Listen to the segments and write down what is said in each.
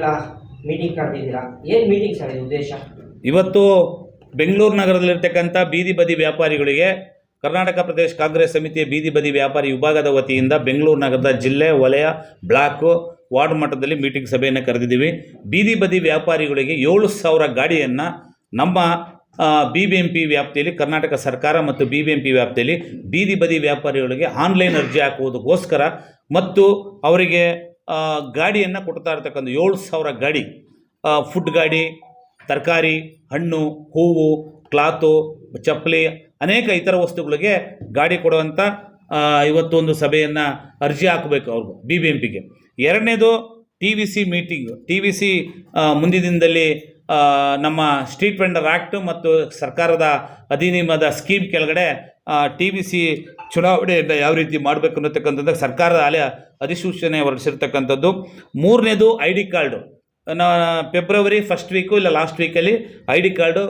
ವ್ಯಾಪಾರಿಗಳ ಮೀಟಿಂಗ್ ಕರೆದಿದ್ದೀರಾ? ಏನು meeting sir ಉದ್ದೇಶ? ಇವತ್ತು ಬೆಂಗಳೂರು ನಗರದಲ್ಲಿರ್ತಕ್ಕಂಥ ಬೀದಿ ಬದಿ ವ್ಯಾಪಾರಿಗಳಿಗೆ ಕರ್ನಾಟಕ ಪ್ರದೇಶ ಕಾಂಗ್ರೆಸ್ ಸಮಿತಿಯ ಬೀದಿ ಬದಿ ವ್ಯಾಪಾರಿ ವಿಭಾಗದ ವತಿಯಿಂದ ಬೆಂಗಳೂರು ನಗರದ ಜಿಲ್ಲೆ, ವಲಯ, ಬ್ಲಾಕು, ವಾರ್ಡ್ ಮಟ್ಟದಲ್ಲಿ ಮೀಟಿಂಗ್ ಸಭೆಯನ್ನು ಕರೆದಿದ್ದೀವಿ. ಬೀದಿ ಬದಿ ವ್ಯಾಪಾರಿಗಳಿಗೆ ಏಳು ಸಾವಿರ ಗಾಡಿಯನ್ನು ನಮ್ಮ ಬಿ ಬಿ ಎಂ ವ್ಯಾಪ್ತಿಯಲ್ಲಿ ಕರ್ನಾಟಕ ಸರ್ಕಾರ ಮತ್ತು ಬಿ ಬಿ ಎಂ ವ್ಯಾಪ್ತಿಯಲ್ಲಿ ಬೀದಿ ಬದಿ ವ್ಯಾಪಾರಿಗಳಿಗೆ ಆನ್ಲೈನ್ ಅರ್ಜಿ ಹಾಕುವುದಕ್ಕೋಸ್ಕರ ಮತ್ತು ಅವರಿಗೆ ಗಾಡಿಯನ್ನು ಕೊಡ್ತಾ ಇರ್ತಕ್ಕಂಥ ಏಳು ಸಾವಿರ ಗಾಡಿ ಫುಡ್ ಗಾಡಿ, ತರಕಾರಿ, ಹಣ್ಣು, ಹೂವು ಕ್ಲಾತು ಚಪ್ಪಲಿ, ಅನೇಕ ಇತರ ವಸ್ತುಗಳಿಗೆ ಗಾಡಿ ಕೊಡುವಂಥ ಇವತ್ತೊಂದು ಇವತ್ತು ಸಭೆಯನ್ನು ಅರ್ಜಿ ಹಾಕಬೇಕು ಅವ್ರಿಗೂ ಬಿ ಬಿ ಎಂ ಪಿಗೆ ಎರಡನೇದು T V C meeting T V C ಮುಂದಿನ ದಿನದಲ್ಲಿ ನಮ್ಮ ಸ್ಟ್ರೀಟ್ ವೆಂಡರ್ ಆ್ಯಕ್ಟ್ ಮತ್ತು ಸರ್ಕಾರದ ಅಧಿನಿಯಮದ ಸ್ಕೀಮ್ ಕೆಳಗಡೆ ಟಿ ಬಿ ಸಿ ಚುನಾವಣೆಯನ್ನು ಯಾವ ರೀತಿ ಮಾಡಬೇಕು ಅನ್ನತಕ್ಕಂಥದ್ದು ಸರ್ಕಾರದ ಅಲೆ ಅಧಿಸೂಚನೆ ಹೊರಡಿಸಿರ್ತಕ್ಕಂಥದ್ದು. ಮೂರನೇದು I D card. February first week ಇಲ್ಲ ಲಾಸ್ಟ್ ವೀಕಲ್ಲಿ ಐ ಡಿ ಕಾರ್ಡು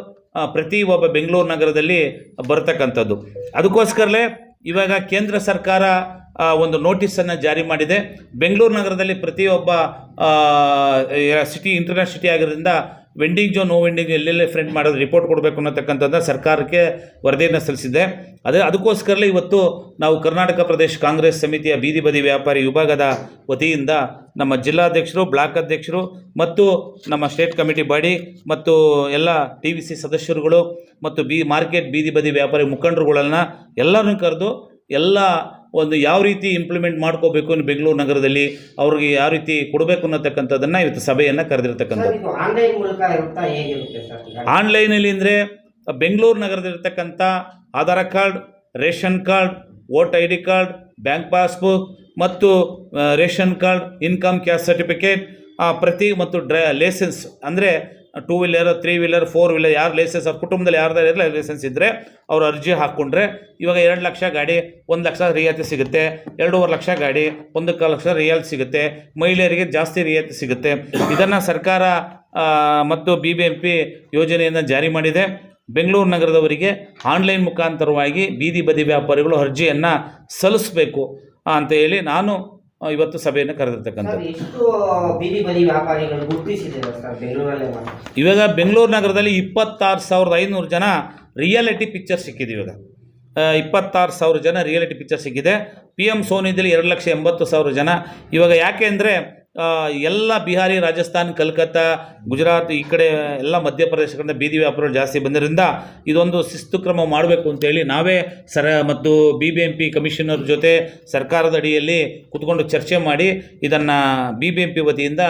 ಪ್ರತಿ ಒಬ್ಬ ಬೆಂಗಳೂರು ನಗರದಲ್ಲಿ ಬರತಕ್ಕಂಥದ್ದು. ಅದಕ್ಕೋಸ್ಕರಲೇ ಇವಾಗ ಕೇಂದ್ರ ಸರ್ಕಾರ ಒಂದು ನೋಟಿಸನ್ನು ಜಾರಿ ಮಾಡಿದೆ. ಬೆಂಗಳೂರು ನಗರದಲ್ಲಿ ಪ್ರತಿಯೊಬ್ಬ ಸಿಟಿ ಇಂಟರ್ನೆಟ್ ಸಿಟಿ ಆಗಿರೋದ್ರಿಂದ ವೆಂಡಿಂಗ್ ಜೋನ್ ನೋ ವೆಂಡಿಂಗ್ ಎಲ್ಲೆಲ್ಲೇ ಫ್ರೆಂಡ್ ಮಾಡೋದು ರಿಪೋರ್ಟ್ ಕೊಡಬೇಕು ಅನ್ನತಕ್ಕಂಥದ್ದು ಸರ್ಕಾರಕ್ಕೆ ವರದಿಯನ್ನು ಸಲ್ಲಿಸಿದೆ ಅದೇ ಅದಕ್ಕೋಸ್ಕರಲೇ ಇವತ್ತು ನಾವು ಕರ್ನಾಟಕ ಪ್ರದೇಶ ಕಾಂಗ್ರೆಸ್ ಸಮಿತಿಯ ಬೀದಿ ಬದಿ ವ್ಯಾಪಾರಿ ವಿಭಾಗದ ವತಿಯಿಂದ ನಮ್ಮ ಜಿಲ್ಲಾಧ್ಯಕ್ಷರು, ಬ್ಲಾಕ್ ಅಧ್ಯಕ್ಷರು ಮತ್ತು ನಮ್ಮ ಸ್ಟೇಟ್ ಕಮಿಟಿ ಬಾಡಿ ಮತ್ತು ಎಲ್ಲ ಟಿ ವಿ ಸಿ ಸದಸ್ಯರುಗಳು ಮತ್ತು ಬಿ, ಮಾರ್ಕೆಟ್ ಬೀದಿ ಬದಿ ವ್ಯಾಪಾರಿ ಮುಖಂಡರುಗಳನ್ನು ಎಲ್ಲರನ್ನೂ ಕರೆದು ಎಲ್ಲ ಒಂದು ಯಾವ ರೀತಿ ಇಂಪ್ಲಿಮೆಂಟ್ ಮಾಡ್ಕೋಬೇಕು ಇನ್ನು ಬೆಂಗಳೂರು ನಗರದಲ್ಲಿ ಅವ್ರಿಗೆ ಯಾವ ರೀತಿ ಕೊಡಬೇಕು ಅನ್ನತಕ್ಕಂಥದ್ದನ್ನು ಇವತ್ತು ಸಭೆಯನ್ನು ಕರೆದಿರ್ತಕ್ಕಂಥದ್ದು? ಆನ್ಲೈನಲ್ಲಿ ಅಂದರೆ Bengaluru ನಗರದಲ್ಲಿರ್ತಕ್ಕಂಥ Aadhaar card ration card vote I D card bank passbook ಮತ್ತು ration card income caste certificate ಪ್ರತಿ ಮತ್ತು ಡ್ರೈ ಲೈಸೆನ್ಸ್ ಅಂದರೆ two wheeler three wheeler four wheeler ಯಾರು ಲೈಸೆನ್ಸ್ ಅವ್ರ ಕುಟುಂಬದಲ್ಲಿ ಯಾರ್ದಾರ ಲೈಸೆನ್ಸ್ ಇದ್ದರೆ ಅವ್ರು ಅರ್ಜಿ ಹಾಕ್ಕೊಂಡ್ರೆ ಇವಾಗ ಎರಡು ಲಕ್ಷ ಗಾಡಿ, ಒಂದು ಲಕ್ಷ ರಿಯಾಯಿತಿ ಸಿಗುತ್ತೆ, ಎರಡೂವರೆ ಲಕ್ಷ ಗಾಡಿ ಒಂದು ಕಾಲು ಲಕ್ಷ ರಿಯಾಯಿತಿ ಸಿಗುತ್ತೆ, ಮಹಿಳೆಯರಿಗೆ ಜಾಸ್ತಿ ರಿಯಾಯಿತಿ ಸಿಗುತ್ತೆ. ಇದನ್ನು ಸರ್ಕಾರ ಮತ್ತು ಬಿ ಬಿ ಎಂ ಪಿ ಯೋಜನೆಯನ್ನು ಜಾರಿ ಮಾಡಿದೆ. ಬೆಂಗಳೂರು ನಗರದವರಿಗೆ ಆನ್ಲೈನ್ ಮುಖಾಂತರವಾಗಿ ಬೀದಿ ಬದಿ ವ್ಯಾಪಾರಿಗಳು ಅರ್ಜಿಯನ್ನು ಸಲ್ಲಿಸಬೇಕು ಅಂತ ಹೇಳಿ ನಾನು ಇವತ್ತು ಸಭೆಯನ್ನು ಕರೆದಿರ್ತಕ್ಕಂಥ ಕರೆದಿರ್ತಕ್ಕಂಥದ್ದು ಇವಾಗ ಬೆಂಗಳೂರು ನಗರದಲ್ಲಿ ಇಪ್ಪತ್ತಾರು ಸಾವಿರದ ಐನೂರು ಜನ ರಿಯಾಲಿಟಿ ಪಿಕ್ಚರ್ ಸಿಕ್ಕಿದೆ ಇವಾಗ. ಇಪ್ಪತ್ತಾರು ಸಾವಿರ ಜನ ರಿಯಾಲಿಟಿ ಪಿಕ್ಚರ್ ಸಿಕ್ಕಿದೆ. ಪಿ ಎಂ ಸೋನಿದಲ್ಲಿ ಎರಡು ಲಕ್ಷ ಎಂಬತ್ತು ಸಾವಿರ ಜನ. ಇವಾಗ ಯಾಕೆ ಅಂದರೆ ಎಲ್ಲ ಬಿಹಾರಿ, ರಾಜಸ್ಥಾನ್, ಕಲ್ಕತ್ತಾ, ಗುಜರಾತ್, ಈ ಕಡೆ ಎಲ್ಲ ಮಧ್ಯಪ್ರದೇಶ ಕಡೆ ಬೀದಿ ವ್ಯಾಪಾರಗಳು ಜಾಸ್ತಿ ಬಂದಿರೋದ್ರಿಂದ ಇದೊಂದು ಶಿಸ್ತು ಕ್ರಮ ಮಾಡಬೇಕು ಅಂತೇಳಿ ನಾವೇ ಸರ ಮತ್ತು B B M P commissioner ಜೊತೆ ಸರ್ಕಾರದ ಅಡಿಯಲ್ಲಿ ಕುತ್ಕೊಂಡು ಚರ್ಚೆ ಮಾಡಿ ಇದನ್ನು ಬಿ ಬಿ ಎಂ ಪಿ ವತಿಯಿಂದ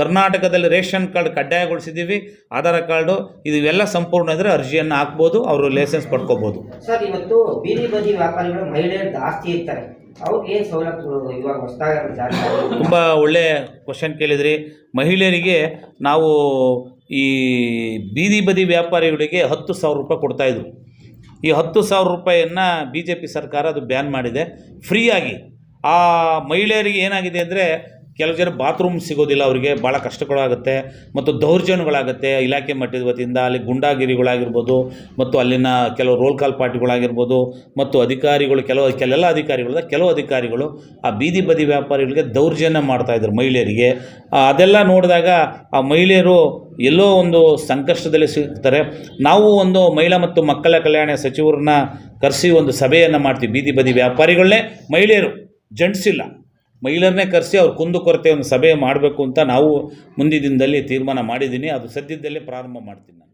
ಕರ್ನಾಟಕದಲ್ಲಿ ರೇಷನ್ ಕಾರ್ಡ್ ಕಡ್ಡಾಯಗೊಳಿಸಿದ್ದೀವಿ, ಆಧಾರ್ ಕಾರ್ಡು, ಇವೆಲ್ಲ ಸಂಪೂರ್ಣ ಇದ್ದರೆ ಅರ್ಜಿಯನ್ನು ಹಾಕ್ಬೋದು, ಅವರು ಲೈಸೆನ್ಸ್ ಪಡ್ಕೋಬೋದು. ಸರ್, ಇವತ್ತು ಬೀದಿ ಬದಿ ವ್ಯಾಪಾರಿಗಳು ಮಹಿಳೆಯರು ಜಾಸ್ತಿ ಇರ್ತಾರೆ. ತುಂಬ ಒಳ್ಳೆ ಕ್ವಶನ್ ಕೇಳಿದ್ರಿ. ಮಹಿಳೆಯರಿಗೆ ನಾವು ಈ ಬೀದಿ ಬದಿ ವ್ಯಾಪಾರಿಗಳಿಗೆ ಹತ್ತು ಸಾವಿರ ರೂಪಾಯಿ ಕೊಡ್ತಾಯಿದ್ರು ಈ ಹತ್ತು ಸಾವಿರ ರೂಪಾಯಿಯನ್ನು ಬಿ ಜೆ ಪಿ ಸರ್ಕಾರ ಅದು ಬ್ಯಾನ್ ಮಾಡಿದೆ. ಫ್ರೀಯಾಗಿ ಆ ಮಹಿಳೆಯರಿಗೆ ಏನಾಗಿದೆ ಅಂದರೆ ಕೆಲವು ಜನ ಬಾತ್ರೂಮ್ ಸಿಗೋದಿಲ್ಲ, ಅವರಿಗೆ ಭಾಳ ಕಷ್ಟಗಳಾಗುತ್ತೆ ಮತ್ತು ದೌರ್ಜನ್ಯಗಳಾಗುತ್ತೆ. ಇಲಾಖೆ ಮಟ್ಟದ ವತಿಯಿಂದ ಅಲ್ಲಿ ಗುಂಡಾಗಿರಿಗಳಾಗಿರ್ಬೋದು ಮತ್ತು ಅಲ್ಲಿನ ಕೆಲವು ರೋಲ್ ಕಾಲ್ ಪಾರ್ಟಿಗಳಾಗಿರ್ಬೋದು ಮತ್ತು ಅಧಿಕಾರಿಗಳು, ಕೆಲವು, ಕೆಲವೆಲ್ಲ ಅಧಿಕಾರಿಗಳು ಕೆಲವು ಅಧಿಕಾರಿಗಳು ಆ ಬೀದಿ ಬದಿ ವ್ಯಾಪಾರಿಗಳಿಗೆ ದೌರ್ಜನ್ಯ ಮಾಡ್ತಾಯಿದ್ರು ಮಹಿಳೆಯರಿಗೆ. ಅದೆಲ್ಲ ನೋಡಿದಾಗ ಆ ಮಹಿಳೆಯರು ಎಲ್ಲೋ ಒಂದು ಸಂಕಷ್ಟದಲ್ಲಿ ಸಿಗ್ತಾರೆ. ನಾವು ಒಂದು ಮಹಿಳಾ ಮತ್ತು ಮಕ್ಕಳ ಕಲ್ಯಾಣ ಸಚಿವರನ್ನ ಕರೆಸಿ ಒಂದು ಸಭೆಯನ್ನು ಮಾಡ್ತೀವಿ. ಬೀದಿ ಬದಿ ವ್ಯಾಪಾರಿಗಳನ್ನೇ ಮಹಿಳೆಯರು ಜೆಂಟ್ಸ್ ಮಹಿಳೆಯರನ್ನೇ ಕರೆಸಿ ಅವ್ರ ಕುಂದುಕೊರತೆ ಒಂದು ಸಭೆ ಮಾಡಬೇಕು ಅಂತ ನಾವು ಮುಂದಿನ ದಿನದಲ್ಲಿ ತೀರ್ಮಾನ ಮಾಡಿದ್ದೀನಿ. ಅದು ಸದ್ಯದಲ್ಲೇ ಪ್ರಾರಂಭ ಮಾಡ್ತೀನಿ ನಾನು.